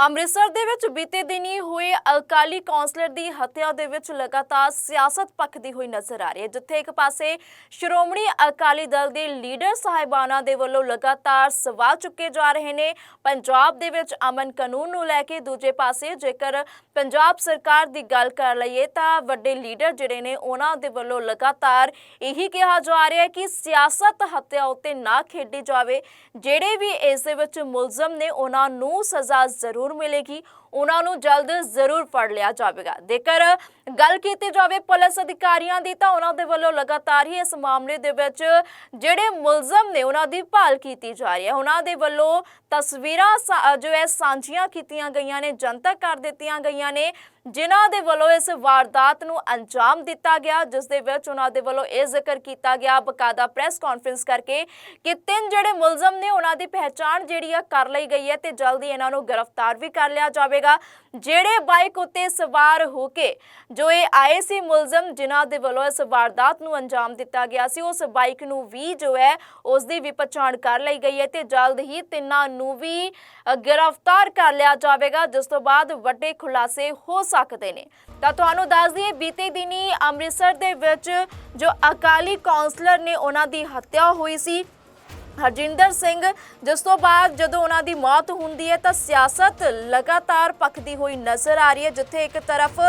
ਅੰਮ੍ਰਿਤਸਰ ਦੇ ਵਿੱਚ ਬੀਤੇ ਦਿਨੀ ਹੋਏ ਅਕਾਲੀ ਕੌਂਸਲਰ ਦੀ ਹੱਤਿਆ ਦੇ ਵਿੱਚ ਲਗਾਤਾਰ ਸਿਆਸਤ ਪੱਖਦੀ ਹੋਈ ਨਜ਼ਰ ਆ ਰਹੀ ਹੈ, ਜਿੱਥੇ ਇੱਕ ਪਾਸੇ ਸ਼੍ਰੋਮਣੀ ਅਕਾਲੀ ਦਲ ਦੇ ਲੀਡਰ ਸਾਹਿਬਾਨਾਂ ਦੇ ਵੱਲੋਂ ਲਗਾਤਾਰ ਸਵਾਲ ਚੁੱਕੇ ਜਾ ਰਹੇ ਨੇ। ਪੰਜਾਬ ਦੇ ਵਿੱਚ ਅਮਨ ਕਾਨੂੰਨ ਨੂੰ ਲੈ ਕੇ ਦੂਜੇ ਪਾਸੇ ਜੇਕਰ ਪੰਜਾਬ ਸਰਕਾਰ ਦੀ ਗੱਲ ਕਰ ਲਈਏ ਤਾਂ ਵੱਡੇ ਲੀਡਰ ਜਿਹੜੇ ਨੇ, ਉਹਨਾਂ ਦੇ ਵੱਲੋਂ ਲਗਾਤਾਰ ਇਹੀ ਕਿਹਾ ਜਾ ਰਿਹਾ ਹੈ ਕਿ ਸਿਆਸਤ ਹੱਤਿਆ ਉੱਤੇ ਨਾ ਖੇਡੀ ਜਾਵੇ। ਜਿਹੜੇ ਵੀ ਇਸ ਦੇ ਵਿੱਚ ਮੁਲਜ਼ਮ ਨੇ, ਉਹਨਾਂ ਨੂੰ ਸਜ਼ਾ ਜ਼ਰੂਰ ਮਿਲੇਗੀ। ਉਹਨਾਂ ਨੂੰ ਜਲਦ ਜ਼ਰੂਰ ਫੜ ਲਿਆ ਜਾਵੇਗਾ। ਜੇਕਰ ਗੱਲ ਕੀਤੀ ਜਾਵੇ ਪੁਲਿਸ ਅਧਿਕਾਰੀਆਂ ਦੀ ਤਾਂ ਉਹਨਾਂ ਦੇ ਵੱਲੋਂ ਲਗਾਤਾਰ ਹੀ ਇਸ ਮਾਮਲੇ ਦੇ ਵਿੱਚ ਜਿਹੜੇ ਮੁਲਜ਼ਮ ਨੇ ਉਹਨਾਂ ਦੀ ਭਾਲ ਕੀਤੀ ਜਾ ਰਹੀ ਹੈ। ਉਹਨਾਂ ਦੇ ਵੱਲੋਂ ਤਸਵੀਰਾਂ ਸਾ- ਜੋ ਹੈ, ਸਾਂਝੀਆਂ ਕੀਤੀਆਂ ਗਈਆਂ ਨੇ, ਜਨਤਕ ਕਰ ਦਿੱਤੀਆਂ ਗਈਆਂ ਨੇ, ਜਿਨ੍ਹਾਂ ਦੇ ਵੱਲੋਂ ਇਸ ਵਾਰਦਾਤ ਨੂੰ ਅੰਜਾਮ ਦਿੱਤਾ ਗਿਆ, ਜਿਸ ਦੇ ਵਿੱਚ ਉਹਨਾਂ ਦੇ ਵੱਲੋਂ ਇਹ ਜ਼ਿਕਰ ਕੀਤਾ ਗਿਆ, ਬਕਾਇਦਾ ਪ੍ਰੈਸ ਕਾਨਫਰੰਸ ਕਰਕੇ ਕਿ ਤਿੰਨ ਜਿਹੜੇ ਮੁਲਜ਼ਮ ਨੇ ਉਹਨਾਂ ਦੀ ਪਹਿਚਾਣ ਜਿਹੜੀ ਆ ਕਰ ਲਈ ਗਈ ਹੈ ਤੇ ਜਲਦੀ ਇਹਨਾਂ ਨੂੰ ਗ੍ਰਿਫਤਾਰ ਵੀ ਕਰ ਲਿਆ ਜਾਵੇਗਾ। ਜਿਹੜੇ ਬਾਈਕ ਉੱਤੇ ਸਵਾਰ ਹੋ ਕੇ ਜੋ ਇਹ ਆਏ ਸੀ ਮੁਲਜ਼ਮ ਜਿਨ੍ਹਾਂ ਦੇ ਵੱਲੋਂ ਇਸ ਵਾਰਦਾਤ ਨੂੰ ਅੰਜਾਮ ਦਿੱਤਾ ਗਿਆ ਸੀ, ਉਸ ਬਾਈਕ ਨੂੰ ਵੀ ਜੋ ਹੈ ਉਸ ਦੀ ਵੀ ਪਛਾਣ ਕਰ ਲਈ ਗਈ ਹੈ ਤੇ ਜਲਦ ਹੀ ਤਿੰਨਾਂ ਨੂੰ ਵੀ ਗ੍ਰਿਫਤਾਰ ਕਰ ਲਿਆ ਜਾਵੇਗਾ, ਜਿਸ ਤੋਂ ਬਾਅਦ ਵੱਡੇ ਖੁਲਾਸੇ ਹੋ ਸਕਦੇ ਨੇ। ਤਾਂ ਤੁਹਾਨੂੰ ਦੱਸ ਦਈਏ, ਬੀਤੇ ਦਿਨੀ ਅੰਮ੍ਰਿਤਸਰ ਦੇ ਵਿੱਚ ਜੋ ਅਕਾਲੀ ਕੌਂਸਲਰ ਨੇ ਉਹਨਾਂ ਦੀ ਹੱਤਿਆ ਹੋਈ ਸੀ ਹਰਜਿੰਦਰ ਸਿੰਘ, ਜਿਸ ਤੋਂ ਬਾਅਦ ਜਦੋਂ ਉਹਨਾਂ ਦੀ ਮੌਤ ਹੁੰਦੀ ਹੈ ਤਾਂ ਸਿਆਸਤ ਲਗਾਤਾਰ ਪੱਕਦੀ ਹੋਈ ਨਜ਼ਰ ਆ ਰਹੀ ਹੈ, ਜਿੱਥੇ ਇੱਕ ਤਰਫ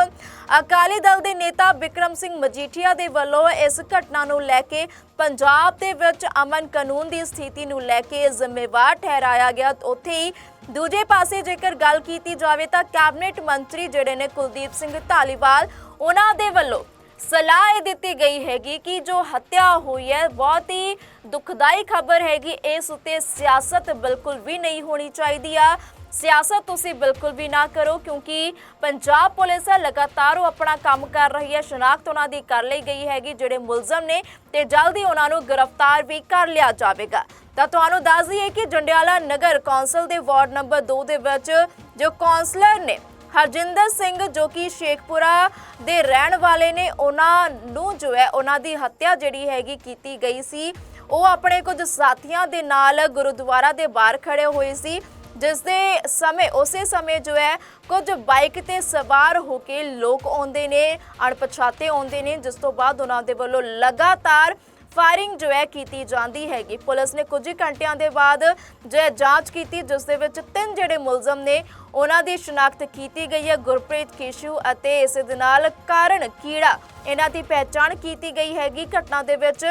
ਅਕਾਲੀ ਦਲ ਦੇ ਨੇਤਾ ਵਿਕਰਮ ਸਿੰਘ ਮਜੀਠੀਆ ਦੇ ਵੱਲੋਂ ਇਸ ਘਟਨਾ ਨੂੰ ਲੈ ਕੇ ਪੰਜਾਬ ਦੇ ਵਿੱਚ ਅਮਨ ਕਾਨੂੰਨ ਦੀ ਸਥਿਤੀ ਨੂੰ ਲੈ ਕੇ ਜ਼ਿੰਮੇਵਾਰ ਠਹਿਰਾਇਆ ਗਿਆ। ਉੱਥੇ ਹੀ ਦੂਜੇ ਪਾਸੇ ਜੇਕਰ ਗੱਲ ਕੀਤੀ ਜਾਵੇ ਤਾਂ ਕੈਬਨਿਟ ਮੰਤਰੀ ਜਿਹੜੇ ਨੇ ਕੁਲਦੀਪ ਸਿੰਘ ਧਾਲੀਵਾਲ, ਉਹਨਾਂ ਦੇ ਵੱਲੋਂ ਸਲਾਹ ਇਹ ਦਿੱਤੀ ਗਈ ਹੈਗੀ ਕਿ ਜੋ ਹੱਤਿਆ ਹੋਈ ਹੈ, ਬਹੁਤ ਹੀ ਦੁਖਦਾਈ ਖਬਰ ਹੈਗੀ। ਇਸ ਉੱਤੇ ਸਿਆਸਤ ਬਿਲਕੁਲ ਵੀ ਨਹੀਂ ਹੋਣੀ ਚਾਹੀਦੀ ਆ। ਸਿਆਸਤ ਤੁਸੀਂ ਬਿਲਕੁਲ ਵੀ ਨਾ ਕਰੋ, ਕਿਉਂਕਿ ਪੰਜਾਬ ਪੁਲਿਸ ਹੈ ਲਗਾਤਾਰ ਉਹ ਆਪਣਾ ਕੰਮ ਕਰ ਰਹੀ ਹੈ। ਸ਼ਨਾਖਤ ਉਹਨਾਂ ਦੀ ਕਰ ਲਈ ਗਈ ਹੈਗੀ, ਜਿਹੜੇ ਮੁਲਜ਼ਮ ਨੇ, ਤੇ ਜਲਦੀ ਉਹਨਾਂ ਨੂੰ ਗ੍ਰਿਫਤਾਰ ਵੀ ਕਰ ਲਿਆ ਜਾਵੇਗਾ। ਤਾਂ ਤੁਹਾਨੂੰ ਦੱਸ ਦਈਏ ਕਿ ਜੰਡਿਆਲਾ ਨਗਰ ਕੌਂਸਲ ਦੇ ਵਾਰਡ ਨੰਬਰ 2 ਦੇ ਵਿੱਚ ਜੋ ਕੌਂਸਲਰ ਨੇ ਹਰਜਿੰਦਰ ਸਿੰਘ ਜੋ ਕਿ ਸ਼ੇਖਪੁਰਾ ਦੇ ਰਹਿਣ ਵਾਲੇ ਨੇ, ਉਹਨਾਂ ਨੂੰ ਜੋ ਹੈ, ਉਹਨਾਂ ਦੀ ਹੱਤਿਆ ਜਿਹੜੀ ਹੈਗੀ ਕੀਤੀ ਗਈ ਸੀ। ਉਹ ਆਪਣੇ ਕੁਝ ਸਾਥੀਆਂ ਦੇ ਨਾਲ ਗੁਰਦੁਆਰਾ ਦੇ ਬਾਹਰ ਖੜੇ ਹੋਏ ਸੀ ਜਿਸ ਦੇ ਸਮੇਂ, ਉਸੇ ਸਮੇਂ ਜੋ ਹੈ, ਕੁਝ ਬਾਈਕ ਤੇ ਸਵਾਰ ਹੋ ਕੇ ਲੋਕ ਆਉਂਦੇ ਨੇ, ਅਣਪਛਾਤੇ ਆਉਂਦੇ ਨੇ, ਜਿਸ ਤੋਂ ਬਾਅਦ ਉਹਨਾਂ ਦੇ ਵੱਲੋਂ ਲਗਾਤਾਰ ਫਾਇਰਿੰਗ ਜੋ ਹੈ ਕੀਤੀ ਜਾਂਦੀ ਹੈਗੀ। ਪੁਲਿਸ ਨੇ ਕੁਝ ਹੀ ਘੰਟਿਆਂ ਦੇ ਬਾਅਦ ਜੋ ਹੈ ਜਾਂਚ ਕੀਤੀ, ਜਿਸ ਦੇ ਵਿੱਚ ਤਿੰਨ ਜਿਹੜੇ ਮੁਲਜ਼ਮ ਨੇ, ਉਹਨਾਂ ਦੀ ਸ਼ਨਾਖਤ ਕੀਤੀ ਗਈ ਹੈ। ਗੁਰਪ੍ਰੀਤ ਕਿਸ਼ੂ ਅਤੇ ਇਸ ਦੇ ਨਾਲ ਕਾਰਨ ਕੀੜਾ। ਇਹਨਾਂ ਦੀ ਪਹਿਚਾਣ ਕੀਤੀ ਗਈ ਹੈਗੀ। ਘਟਨਾ ਦੇ ਵਿੱਚ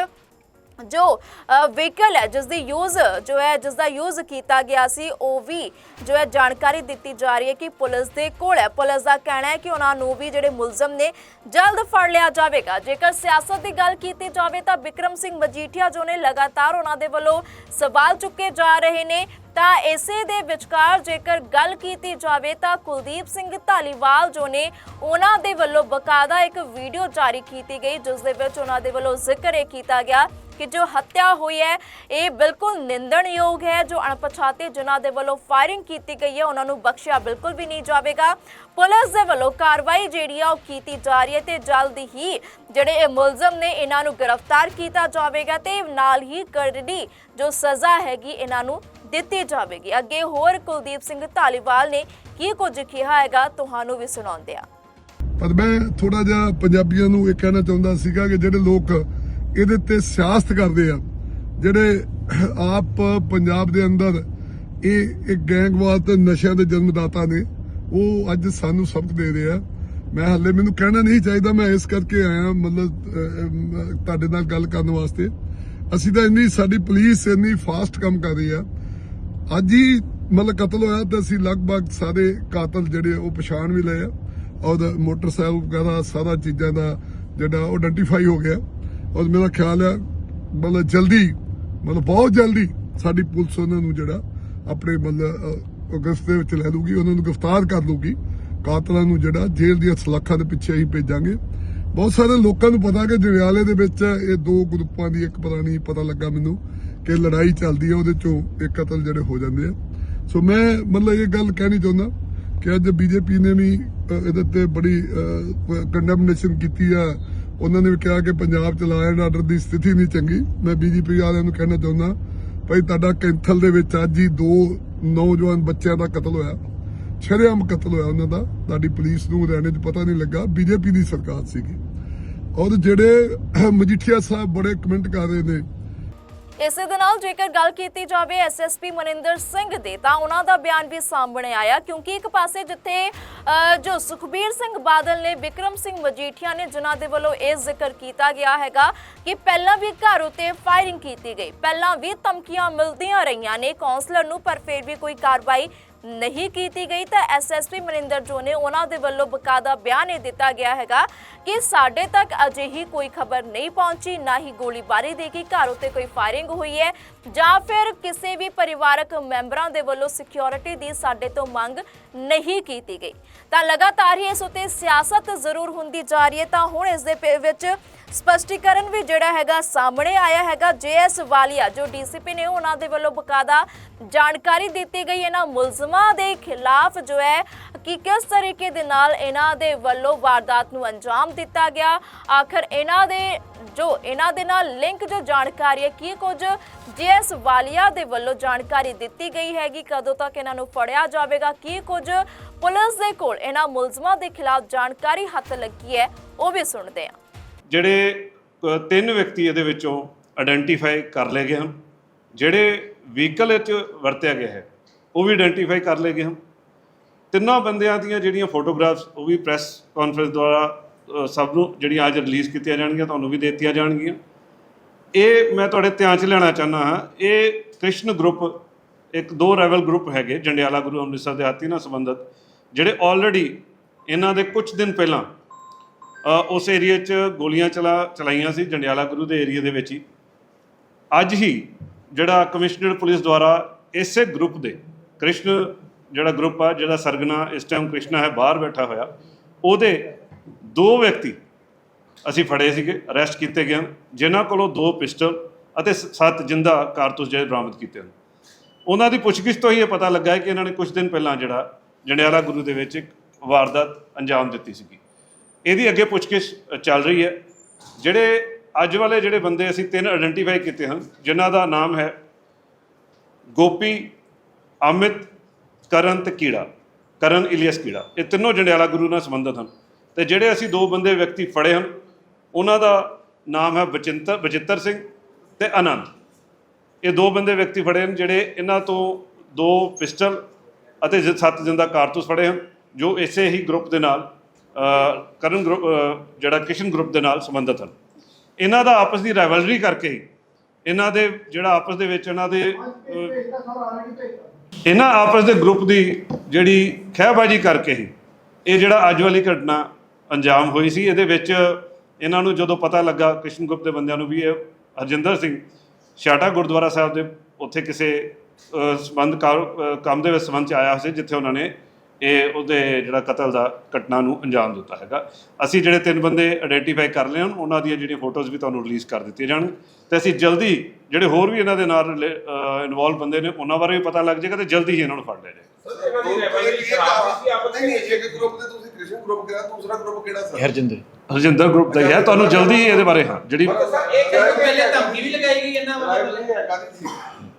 ਜੋ ਵਹੀਕਲ ਹੈ ਜਿਸ ਦੀ ਯੂਜ਼ ਜੋ ਹੈ ਜਿਸ ਦਾ ਯੂਜ਼ ਕੀਤਾ ਗਿਆ ਸੀ, ਉਹ ਵੀ ਜੋ ਹੈ ਜਾਣਕਾਰੀ ਦਿੱਤੀ ਜਾ ਰਹੀ ਹੈ ਕਿ ਪੁਲਿਸ ਦੇ ਕੋਲ ਹੈ। ਪੁਲਿਸ ਦਾ ਕਹਿਣਾ ਹੈ ਕਿ ਉਹਨਾਂ ਨੂੰ ਵੀ ਜਿਹੜੇ ਮੁਲਜ਼ਮ ਨੇ ਜਲਦ ਫੜ ਲਿਆ ਜਾਵੇਗਾ। ਜੇਕਰ ਸਿਆਸਤ ਦੀ ਗੱਲ ਕੀਤੀ ਜਾਵੇ ਤਾਂ ਵਿਕਰਮ ਸਿੰਘ ਮਜੀਠੀਆ ਜੋ ਨੇ ਲਗਾਤਾਰ ਉਹਨਾਂ ਦੇ ਵੱਲੋਂ ਸਵਾਲ ਚੁੱਕੇ ਜਾ ਰਹੇ ਨੇ। ਤਾਂ ਇਸੇ ਦੇ ਵਿਚਕਾਰ ਜੇਕਰ ਗੱਲ ਕੀਤੀ ਜਾਵੇ ਤਾਂ ਕੁਲਦੀਪ ਸਿੰਘ ਧਾਲੀਵਾਲ ਜੋ ਨੇ ਉਹਨਾਂ ਦੇ ਵੱਲੋਂ ਬਕਾਇਦਾ ਇੱਕ ਵੀਡੀਓ ਜਾਰੀ ਕੀਤੀ ਗਈ, ਜਿਸ ਦੇ ਵਿੱਚ ਉਹਨਾਂ ਦੇ ਵੱਲੋਂ ਜ਼ਿਕਰ ਇਹ ਕੀਤਾ ਗਿਆ ਕਿ ਜੋ ਹੱਤਿਆ ਹੋਈ ਹੈ, ਇਹ ਬਿਲਕੁਲ ਨਿੰਦਣਯੋਗ ਹੈ। ਜੋ ਅਣਪਛਾਤੇ ਜਿਨ੍ਹਾਂ ਦੇ ਵੱਲੋਂ ਫਾਇਰਿੰਗ ਕੀਤੀ ਗਈ ਹੈ, ਉਹਨਾਂ ਨੂੰ ਬਖਸ਼ਿਆ ਬਿਲਕੁਲ ਵੀ ਨਹੀਂ ਜਾਵੇਗਾ। ਪੁਲਿਸ ਦੇ ਵੱਲੋਂ ਕਾਰਵਾਈ ਜਿਹੜੀ ਆ, ਉਹ ਕੀਤੀ ਜਾ ਰਹੀ ਹੈ ਤੇ ਜਲਦੀ ਹੀ ਜਿਹੜੇ ਇਹ ਮੁਲਜ਼ਮ ਨੇ, ਇਹਨਾਂ ਨੂੰ ਗ੍ਰਿਫਤਾਰ ਕੀਤਾ ਜਾਵੇਗਾ ਤੇ ਨਾਲ ਹੀ ਕਰੜੀ ਜੋ ਸਜ਼ਾ ਹੈਗੀ, ਇਹਨਾਂ ਨੂੰ ਦਿੱਤੀ ਜਾਵੇਗੀ। ਅੱਗੇ ਹੋਰ ਕੁਲਦੀਪ ਸਿੰਘ ਧਾਲੀਵਾਲ ਨੇ ਕੀ ਕੁਝ ਕਿਹਾ ਹੈਗਾ, ਤੁਹਾਨੂੰ ਵੀ ਸੁਣਾਉਂਦੇ ਆ ਪਰ ਮੈਂ ਥੋੜਾ ਜਿਹਾ ਪੰਜਾਬੀਆਂ ਨੂੰ ਇਹ ਕਹਿਣਾ ਚਾਹੁੰਦਾ ਸੀਗਾ ਕਿ ਜਿਹੜੇ ਲੋਕ ਇਹਦੇ ਤੇ ਸਿਆਸਤ ਕਰਦੇ ਆ। ਜਿਹੜੇ ਆਪ ਪੰਜਾਬ ਦੇ ਅੰਦਰ ਇਹ ਇੱਕ ਗੈਂਗਵਾਦ ਤੇ ਨਸ਼ਿਆਂ ਦੇ ਜਨਮਦਾਤਾ ਨੇ, ਉਹ ਅੱਜ ਸਾਨੂੰ ਸਬਕ ਦੇ ਰਹੇ ਆ। ਮੈਂ ਹੱਲੇ ਮੈਨੂੰ ਕਹਿਣਾ ਨਹੀਂ ਚਾਹੀਦਾ, ਮੈਂ ਇਸ ਕਰਕੇ ਆਇਆ ਮਤਲਬ ਤੁਹਾਡੇ ਨਾਲ ਗੱਲ ਕਰਨ ਵਾਸਤੇ। ਅਸੀਂ ਤਾਂ ਇੰਨੀ ਸਾਡੀ ਪੁਲਿਸ ਇੰਨੀ ਫਾਸਟ ਕੰਮ ਕਰ ਰਹੀ ਆ। ਅੱਜ ਹੀ ਮਤਲਬ ਕਤਲ ਹੋਇਆ ਤਾਂ ਅਸੀਂ ਲਗਭਗ ਸਾਰੇ ਕਾਤਲ ਜਿਹੜੇ ਉਹ ਪਛਾਣ ਵੀ ਲਏ ਆ। ਔਰ ਮੋਟਰਸਾਈਕਲ ਵਗੈਰਾ ਸਾਰਾ ਚੀਜ਼ਾਂ ਦਾ ਜਿਹੜਾ ਉਹ ਆਇਡੈਂਟੀਫਾਈ ਹੋ ਗਿਆ। ਔਰ ਮੇਰਾ ਖਿਆਲ ਹੈ, ਮਤਲਬ ਜਲਦੀ, ਮਤਲਬ ਬਹੁਤ ਜਲਦੀ ਸਾਡੀ ਪੁਲਿਸ ਉਹਨਾਂ ਨੂੰ ਜਿਹੜਾ ਆਪਣੇ ਮਤਲਬ ਅਗਸਤ ਦੇ ਵਿੱਚ ਲੈ ਲੂਗੀ ਉਹਨਾਂ ਨੂੰ ਗ੍ਰਿਫਤਾਰ ਕਰ ਲੂਗੀ ਕਾਤਲਾਂ ਨੂੰ ਜਿਹੜਾ ਜੇਲ੍ਹ ਦੀਆਂ ਸਲਾਖਾਂ ਦੇ ਪਿੱਛੇ ਹੀ ਭੇਜਾਂਗੇ। ਬਹੁਤ ਸਾਰੇ ਲੋਕਾਂ ਨੂੰ ਪਤਾ ਕਿ ਜੜਿਆਲੇ ਦੇ ਵਿੱਚ ਇਹ ਦੋ ਗਰੁੱਪਾਂ ਦੀ ਇੱਕ ਪਤਾ ਨਹੀਂ ਪਤਾ ਲੱਗਾ ਮੈਨੂੰ ਕਿ ਲੜਾਈ ਚੱਲਦੀ ਹੈ, ਉਹਦੇ ਚੋਂ ਇੱਕ ਕਤਲ ਜਿਹੜੇ ਹੋ ਜਾਂਦੇ ਆ। ਸੋ ਮੈਂ ਮਤਲਬ ਇਹ ਗੱਲ ਕਹਿਣੀ ਚਾਹੁੰਦਾ ਕਿ ਅੱਜ ਬੀਜੇਪੀ ਨੇ ਵੀ ਇਹਦੇ ਤੇ ਬੜੀ ਕੰਡੈਮਨੇਸ਼ਨ ਕੀਤੀ ਆ। ਉਹਨਾਂ ਨੇ ਵੀ ਕਿਹਾ ਕਿ ਪੰਜਾਬ ਚ ਲਾਅ ਐਂਡ ਆਰਡਰ ਦੀ ਸਥਿਤੀ ਨਹੀਂ ਚੰਗੀ। ਮੈਂ ਬੀਜੇਪੀ ਵਾਲਿਆਂ ਨੂੰ ਕਹਿਣਾ ਚਾਹੁੰਦਾ, ਭਾਈ ਤੁਹਾਡਾ ਕੈਂਥਲ ਦੇ ਵਿੱਚ ਅੱਜ ਹੀ ਦੋ ਨੌਜਵਾਨ ਬੱਚਿਆਂ ਦਾ ਕਤਲ ਹੋਇਆ। ਛਰੇਆਮ ਕਤਲ ਹੋਇਆ ਉਹਨਾਂ ਦਾ। ਤੁਹਾਡੀ ਪੁਲਿਸ ਨੂੰ ਰਹਿਣੇ 'ਚ ਪਤਾ ਨਹੀਂ ਲੱਗਾ ਬੀਜੇਪੀ ਦੀ ਸਰਕਾਰ ਸੀਗੀ। ਔਰ ਜਿਹੜੇ ਮਜੀਠੀਆ ਸਾਹਿਬ ਬੜੇ ਕਮੈਂਟ ਕਰ ਰਹੇ ਨੇ ਇਸੇ ਦੇ ਨਾਲ ਜੇਕਰ ਗੱਲ ਕੀਤੀ ਜਾਵੇ ਐਸਐਸਪੀ ਮਨਿੰਦਰ ਸਿੰਘ ਦੇ, ਤਾਂ ਉਹਨਾਂ ਦਾ ਬਿਆਨ ਵੀ ਸਾਹਮਣੇ ਆਇਆ, ਕਿਉਂਕਿ ਇੱਕ ਪਾਸੇ ਜਿੱਥੇ ਜੋ ਸੁਖਬੀਰ ਸਿੰਘ ਬਾਦਲ ਨੇ ਵਿਕਰਮ ਸਿੰਘ ਮਜੀਠੀਆ ਨੇ, ਜਿਨ੍ਹਾਂ ਦੇ ਵੱਲੋਂ ਇਹ ਜ਼ਿਕਰ ਕੀਤਾ ਗਿਆ ਹੈਗਾ ਕਿ ਪਹਿਲਾਂ ਵੀ ਘਰ ਉਤੇ ਫਾਇਰਿੰਗ ਕੀਤੀ ਗਈ, ਪਹਿਲਾਂ ਵੀ ਧਮਕੀਆਂ ਮਿਲਦੀਆਂ ਰਹੀਆਂ ਨੇ ਕਾਉਂਸਲਰ ਨੂੰ, ਪਰ ਫਿਰ ਵੀ ਕੋਈ ਕਾਰਵਾਈ ਨਹੀਂ ਕੀਤੀ ਗਈ ਤਾਂ ਐਸਐਸਪੀ ਮਨਿੰਦਰ ਜੋ ਨੇ ਉਹਨਾਂ ਦੇ ਵੱਲੋਂ ਬਕਾਇਦਾ ਬਿਆਨ ਇਹ ਦਿੱਤਾ ਗਿਆ ਹੈਗਾ ਕਿ ਸਾਡੇ ਤੱਕ ਅਜਿਹੀ ਕੋਈ ਖਬਰ ਨਹੀਂ ਪਹੁੰਚੀ, ਨਾ ਹੀ ਗੋਲੀਬਾਰੀ ਦੀ ਕਿ ਘਰ ਉੱਤੇ ਕੋਈ ਫਾਇਰਿੰਗ ਹੋਈ ਹੈ। ਜਾਂ ਫਿਰ ਕਿਸੇ ਵੀ ਪਰਿਵਾਰਕ ਮੈਂਬਰਾਂ ਦੇ ਵੱਲੋਂ ਸਿਕਿਉਰਿਟੀ ਦੀ ਸਾਡੇ ਤੋਂ ਮੰਗ ਨਹੀਂ ਕੀਤੀ ਗਈ। ਤਾਂ ਲਗਾਤਾਰ ਹੀ ਇਸ ਉੱਤੇ ਸਿਆਸਤ ਜ਼ਰੂਰ ਹੁੰਦੀ ਜਾ ਰਹੀ ਹੈ, ਤਾਂ ਹੁਣ ਇਸ ਦੇ ਪੇ- ਵਿੱਚ ਸਪਸ਼ਟੀਕਰਨ ਵੀ ਜਿਹੜਾ ਹੈਗਾ ਸਾਹਮਣੇ ਆਇਆ ਹੈਗਾ। ਜੇਐਸ ਵਾਲੀਆ, ਜੋ ਡੀਸੀਪੀ ਨੇ ਉਹਨਾਂ ਦੇ ਵੱਲੋਂ ਬਕਾਇਦਾ ਜਾਣਕਾਰੀ ਦਿੱਤੀ ਗਈ। ਇਹਨਾਂ ਮੁਲਜ਼ਮਾਂ ਦੇ ਖਿਲਾਫ ਜੋ ਹੈ, ਕਿ ਕਿਸ ਤਰੀਕੇ ਦੇ ਨਾਲ ਇਹਨਾਂ ਦੇ ਵੱਲੋਂ ਵਾਰਦਾਤ ਨੂੰ ਅੰਜਾਮ ਦਿੱਤਾ ਗਿਆ। ਆਖਰ ਇਹਨਾਂ ਦੇ ਜੋ ਇਹਨਾਂ ਦੇ ਨਾਲ ਲਿੰਕ ਜੋ ਜਾਣਕਾਰੀ ਹੈ, ਕੀ ਕੁਝ ਜੇ ਜੀਐਸ ਵਾਲੀਆ ਦੇ ਵੱਲੋਂ ਜਾਣਕਾਰੀ ਦਿੱਤੀ ਗਈ ਹੈਗੀ। ਕਦੋਂ ਤੱਕ ਇਹਨਾਂ ਨੂੰ ਫੜਿਆ ਜਾਵੇਗਾ? ਕੀ ਕੁਝ ਪੁਲਿਸ ਦੇ ਕੋਲ ਇਹਨਾਂ ਮੁਲਜ਼ਮਾਂ ਦੇ ਖਿਲਾਫ ਜਾਣਕਾਰੀ ਹੱਥ ਲੱਗੀ ਹੈ, ਉਹ ਵੀ ਸੁਣਦੇ ਹਾਂ। ਜਿਹੜੇ ਤਿੰਨ ਵਿਅਕਤੀ ਇਹਦੇ ਵਿੱਚੋਂ ਆਇਡੈਂਟੀਫਾਈ ਕਰ ਲਏ ਗਏ ਹਨ। ਜਿਹੜੇ ਵਹੀਕਲ ਵਿੱਚ ਵਰਤਿਆ ਗਿਆ ਹੈ, ਉਹ ਵੀ ਆਇਡੈਂਟੀਫਾਈ ਕਰ ਲਏ ਗਏ ਹਨ। ਤਿੰਨਾਂ ਬੰਦਿਆਂ ਦੀਆਂ ਜਿਹੜੀਆਂ ਫੋਟੋਗ੍ਰਾਫਸ ਉਹ ਵੀ ਪ੍ਰੈਸ ਕਾਨਫਰੰਸ ਦੁਆਰਾ ਸਭ ਨੂੰ ਜਿਹੜੀਆਂ ਅੱਜ ਰਿਲੀਜ਼ ਕੀਤੀਆਂ ਜਾਣਗੀਆਂ, ਤੁਹਾਨੂੰ ਵੀ ਦੇ ਦਿੱਤੀਆਂ ਜਾਣਗੀਆਂ। ਇਹ ਮੈਂ ਤੁਹਾਡੇ ਧਿਆਨ 'ਚ ਲੈਣਾ ਚਾਹੁੰਦਾ ਹਾਂ, ਇਹ ਕ੍ਰਿਸ਼ਨ ਗਰੁੱਪ ਇੱਕ ਦੋ ਰੈਵਲ ਗਰੁੱਪ ਹੈਗੇ, ਜੰਡਿਆਲਾ ਗੁਰੂ ਅੰਮ੍ਰਿਤਸਰ ਦੇ ਹਾਤੀ ਨਾਲ ਸੰਬੰਧਿਤ, ਜਿਹੜੇ ਆਲਰੇਡੀ ਇਹਨਾਂ ਦੇ ਕੁਝ ਦਿਨ ਪਹਿਲਾਂ ਉਸ ਏਰੀਆ 'ਚ ਗੋਲੀਆਂ ਚਲਾ, ਚਲਾਈਆਂ ਸੀ, ਜੰਡਿਆਲਾ ਗੁਰੂ ਦੇ ਏਰੀਆ ਦੇ ਵਿੱਚ ਹੀ। ਅੱਜ ਹੀ ਜਿਹੜਾ ਕਮਿਸ਼ਨਰ ਪੁਲਿਸ ਦੁਆਰਾ ਇਸੇ ਗਰੁੱਪ ਦੇ, ਕ੍ਰਿਸ਼ਨ ਜਿਹੜਾ ਗਰੁੱਪ ਆ, ਜਿਹੜਾ ਸਰਗਨਾ, ਇਸ ਟਾਈਮ ਕ੍ਰਿਸ਼ਨਾ ਹੈ, ਬਾਹਰ ਬੈਠਾ ਹੋਇਆ, ਉਹਦੇ ਦੋ ਵਿਅਕਤੀ ਅਸੀਂ ਫੜੇ ਸੀਗੇ ਅਰੈਸਟ ਕੀਤੇ ਗਏ ਹਨ। ਜਿਨ੍ਹਾਂ ਕੋਲੋਂ ਦੋ ਪਿਸਟਲ ਅਤੇ ਸੱਤ ਜਿੰਦਾ ਕਾਰਤੂਸ ਜਿਹੜੇ ਬਰਾਮਦ ਕੀਤੇ ਹਨ। ਉਹਨਾਂ ਦੀ ਪੁੱਛਗਿੱਛ ਤੋਂ ਹੀ ਇਹ ਪਤਾ ਲੱਗਾ ਹੈ ਕਿ ਇਹਨਾਂ ਨੇ ਕੁਝ ਦਿਨ ਪਹਿਲਾਂ ਜਿਹੜਾ ਜੰਡਿਆਲਾ ਗੁਰੂ ਦੇ ਵਿੱਚ ਇੱਕ ਵਾਰਦਾਤ ਅੰਜਾਮ ਦਿੱਤੀ ਸੀਗੀ। ਇਹਦੀ ਅੱਗੇ ਪੁੱਛਗਿੱਛ ਚੱਲ ਰਹੀ ਹੈ। ਜਿਹੜੇ ਅੱਜ ਵਾਲੇ ਜਿਹੜੇ ਬੰਦੇ ਅਸੀਂ ਤਿੰਨ ਆਇਡੈਂਟੀਫਾਈ ਕੀਤੇ ਹਨ, ਜਿਨ੍ਹਾਂ ਦਾ ਨਾਮ ਹੈ ਗੋਪੀ, ਅਮਿਤ, ਕਰਨ ਤੇ ਕੀੜਾ, ਕਰਨ ਇਲੀਅਸ ਕੀੜਾ। ਇਹ ਤਿੰਨੋਂ ਜੰਡਿਆਲਾ ਗੁਰੂ ਨਾਲ ਸੰਬੰਧਿਤ ਹਨ। ਤੇ ਜਿਹੜੇ ਅਸੀਂ ਦੋ ਬੰਦੇ ਵਿਅਕਤੀ ਫੜੇ ਹਨ ਉਹਨਾਂ ਦਾ ਨਾਮ ਹੈ ਬਚਿੰਤਰ ਬਚਿੱਤਰ ਸਿੰਘ ਤੇ ਆਨੰਦ ਇਹ ਦੋ ਬੰਦੇ ਵਿਅਕਤੀ ਫੜੇ ਹਨ, ਜਿਹੜੇ ਇਹਨਾਂ ਤੋਂ ਦੋ ਪਿਸਟਲ ਅਤੇ ਜ- ਸੱਤ ਜਿੰਦਾ ਕਾਰਤੂਸ ਫੜੇ ਹਨ, ਜੋ ਇਸੇ ਹੀ ਗਰੁੱਪ ਦੇ ਨਾਲ ਕਰਨ ਗਰੁੱਪ ਜਿਹੜਾ ਕਿਸ਼ਨ ਗਰੁੱਪ ਦੇ ਨਾਲ ਸੰਬੰਧਿਤ ਹਨ। ਇਹਨਾਂ ਦਾ ਆਪਸ ਦੀ ਰਾਈਵਲਰੀ ਕਰਕੇ ਹੀ, ਇਹਨਾਂ ਦੇ ਜਿਹੜਾ ਆਪਸ ਦੇ ਵਿੱਚ ਇਹਨਾਂ ਦੇ ਇਹਨਾਂ ਆਪਸ ਦੇ ਗਰੁੱਪ ਦੀ ਜਿਹੜੀ ਖਹਿਬਾਜੀ ਕਰਕੇ ਹੀ, ਇਹ ਜਿਹੜਾ ਅੱਜ ਵਾਲੀ ਘਟਨਾ ਅੰਜਾਮ ਹੋਈ ਸੀ, ਇਹਦੇ ਵਿੱਚ ਇਹਨਾਂ ਨੂੰ ਜਦੋਂ ਪਤਾ ਲੱਗਾ ਕ੍ਰਿਸ਼ਨ ਗਰੁੱਪ ਦੇ ਬੰਦਿਆਂ ਨੂੰ ਵੀ ਇਹ ਹਰਜਿੰਦਰ ਸਿੰਘ ਛਾਟਾ ਗੁਰਦੁਆਰਾ ਸਾਹਿਬ ਦੇ ਉੱਥੇ ਕਿਸੇ ਸੰਬੰਧ ਕੰਮ ਦੇ ਵਿੱਚ ਸੰਬੰਧ ਚ ਆਇਆ ਸੀ ਜਿੱਥੇ ਉਹਨਾਂ ਨੇ ਇਹ ਉਹਦੇ ਜਿਹੜਾ ਕਤਲ ਦਾ ਘਟਨਾ ਨੂੰ ਅੰਜਾਮ ਦਿੱਤਾ ਹੈਗਾ। ਅਸੀਂ ਜਿਹੜੇ ਤਿੰਨ ਬੰਦੇ ਆਇਡੈਂਟੀਫਾਈ ਕਰ ਲਏ ਹਨ ਉਹਨਾਂ ਦੀਆਂ ਜਿਹੜੀਆਂ ਫੋਟੋਜ਼ ਵੀ ਤੁਹਾਨੂੰ ਰਿਲੀਜ਼ ਕਰ ਦਿੱਤੀਆਂ ਜਾਣ। ਤੇ ਅਸੀਂ ਜਲਦੀ ਜਿਹੜੇ ਹੋਰ ਵੀ ਇਹਨਾਂ ਦੇ ਨਾਲ ਇਨਵੋਲਵ ਬੰਦੇ ਨੇ ਉਹਨਾਂ ਬਾਰੇ ਵੀ ਪਤਾ ਲੱਗ ਜਾਏਗਾ ਤੇ ਜਲਦੀ ਹੀ ਇਹਨਾਂ ਨੂੰ ਫੜ ਲਿਆ ਜਾਏਗਾ ਇਹਨਾਂ ਦੀ ਰੈਵਲਰੀ ਸ਼ਰਾਬ ਦੀ ਸੀ ਆਪਸ ਨਹੀਂ ਵਿੱਚ। ਇੱਕ ਗਰੁੱਪ ਦੇ ਤੁਸੀਂ ਕ੍ਰਿਸ਼ਨ ਗਰੁੱਪ ਕਿਹਾ ਦੂਸਰਾ ਗਰੁੱਪ ਕਿਹੜਾ ਸਰ? ਹਰਜਿੰਦਰ। ਹਰਜਿੰਦਰ ਗਰੁੱਪ ਦਾ ਹੀ ਹੈ ਤੁਹਾਨੂੰ ਜਲਦੀ ਹੀ ਇਹਦੇ ਬਾਰੇ ਹਾਂ ਜਿਹੜੀ ਸਰ ਇਹ ਕਹਿੰਦੇ ਪਹਿਲੇ ਧਮਕੀ ਵੀ ਲਗਾਈ ਗਈ ਇਹਨਾਂ ਵੱਲੋਂ। ਰਾਈਵਲਰੀ ਹੈ ਕਾਦੀ ਸੀ।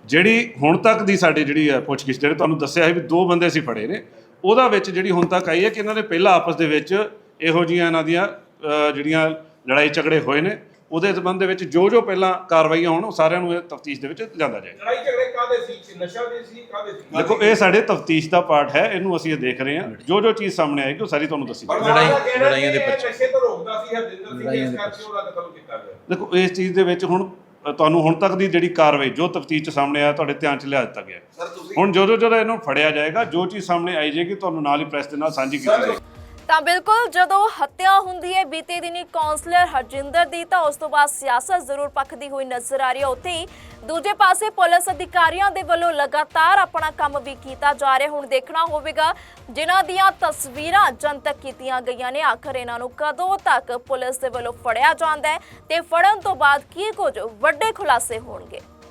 ਜਿਹੜੀ ਹੁਣ ਤੱਕ ਦੀ ਸਾਡੀ ਜਿਹੜੀ ਹੈ ਪੁੱਛਗਿੱਛ ਜਿਹੜੇ ਤੁਹਾਨੂੰ ਦੱਸਿਆ ਹੈ ਵੀ ਦੋ ਬੰਦੇ ਅਸੀਂ ਫੜੇ ਨੇ ਉਹਦਾ ਵਿੱਚ ਜਿਹੜੀ ਹੁਣ ਤੱਕ ਆਈ ਹੈ ਕਿ ਇਹਨਾਂ ਨੇ ਪਹਿਲਾਂ ਆਪਸ ਦੇ ਵਿੱਚ ਇਹੋ ਜੀਆਂ ਇਹਨਾਂ ਦੀਆਂ ਅਹ, ਜਿਹੜੀਆਂ ਲੜਾਈ ਝਗੜੇ ਹੋਏ ਨੇ ਉਹਦੇ ਸੰਬੰਧ ਦੇ ਵਿੱਚ ਜੋ ਜੋ ਪਹਿਲਾਂ ਕਾਰਵਾਈਆਂ ਹੋਣ ਉਹ ਸਾਰਿਆਂ ਨੂੰ ਇਹ ਤਫਤੀਸ਼ ਦੇ ਵਿੱਚ ਲਿਆਂਦਾ ਜਾਏਗਾ। ਲੜਾਈ ਝਗੜੇ ਕਾਦੇ ਸੀ? ਨਸ਼ਾ ਦੇ ਸੀ ਕਾਦੇ ਸੀ? ਦੇਖੋ ਇਹ ਸਾਡੇ ਤਫਤੀਸ਼ ਦਾ ਪਾਰਟ ਹੈ ਇਹਨੂੰ ਅਸੀਂ ਇਹ ਦੇਖ ਰਹੇ ਹਾਂ। ਜੋ ਜੋ ਚੀਜ਼ ਸਾਹਮਣੇ ਆਏਗੀ ਉਹ ਸਾਰੀ ਤੁਹਾਨੂੰ ਦੱਸੀ ਲੜਾਈ- ਲੜਾਈਆਂ ਦੇ ਪਰਚੇ। ਨਸ਼ੇ ਤੋਂ ਰੋਕਦਾ ਸੀ ਹਰਜਿੰਦਰ ਸਿੰਘ ਇਸ ਕਰਕੇ ਉਹਦਾ ਕਤਲ ਕੀਤਾ ਗਿਆ। ਦੇਖੋ ਇਸ ਚੀਜ਼ ਦੇ ਵਿੱਚ ਹੁਣ ਤੁਹਾਨੂੰ ਹੁਣ ਤੱਕ ਦੀ ਜਿਹੜੀ ਕਾਰਵਾਈ ਜੋ ਤਫਤੀਸ਼ ਚ ਸਾਹਮਣੇ ਆਇਆ ਤੁਹਾਡੇ ਧਿਆਨ ਚ ਲਿਆ ਦਿੱਤਾ ਗਿਆ ਹੁਣ ਜਦੋਂ ਜਦੋਂ ਇਹਨੂੰ ਫੜਿਆ ਜਾਏਗਾ ਜੋ ਚੀਜ਼ ਸਾਹਮਣੇ ਆਈ ਜਾਏਗੀ ਤੁਹਾਨੂੰ ਨਾਲ ਹੀ ਪ੍ਰੈਸ ਦੇ ਨਾਲ ਸਾਂਝੀ ਕੀਤੀ ਜਾਏਗੀ। ਤਾਂ ਬਿਲਕੁਲ ਜਦੋਂ ਹੱਤਿਆ ਹੁੰਦੀ ਹੈ ਬੀਤੇ ਦਿਨੀ ਕਾਉਂਸਲਰ ਹਰਜਿੰਦਰ ਦੀ, ਤਾਂ ਉਸ ਤੋਂ ਬਾਅਦ ਸਿਆਸਤ ਜ਼ਰੂਰ ਪੱਖਦੀ ਹੋਈ ਨਜ਼ਰ ਆ ਰਹੀ ਹੈ। ਉੱਥੇ ਹੀ ਦੂਜੇ ਪਾਸੇ ਪੁਲਿਸ ਅਧਿਕਾਰੀਆਂ ਦੇ ਵੱਲੋਂ ਲਗਾਤਾਰ ਆਪਣਾ ਕੰਮ ਵੀ ਕੀਤਾ ਜਾ ਰਿਹਾ। ਹੁਣ ਦੇਖਣਾ ਹੋਵੇਗਾ ਜਿਨ੍ਹਾਂ ਦੀਆਂ ਤਸਵੀਰਾਂ ਜਨਤਕ ਕੀਤੀਆਂ ਗਈਆਂ ਨੇ। ਆਖਰ ਇਹਨਾਂ ਨੂੰ ਕਦੋਂ ਤੱਕ ਪੁਲਿਸ ਦੇ ਵੱਲੋਂ ਫੜਿਆ ਜਾਂਦਾ ਹੈ ਤੇ ਫੜਨ ਤੋਂ ਬਾਅਦ ਕੀ ਕੁਝ ਵੱਡੇ ਖੁਲਾਸੇ ਹੋਣਗੇ?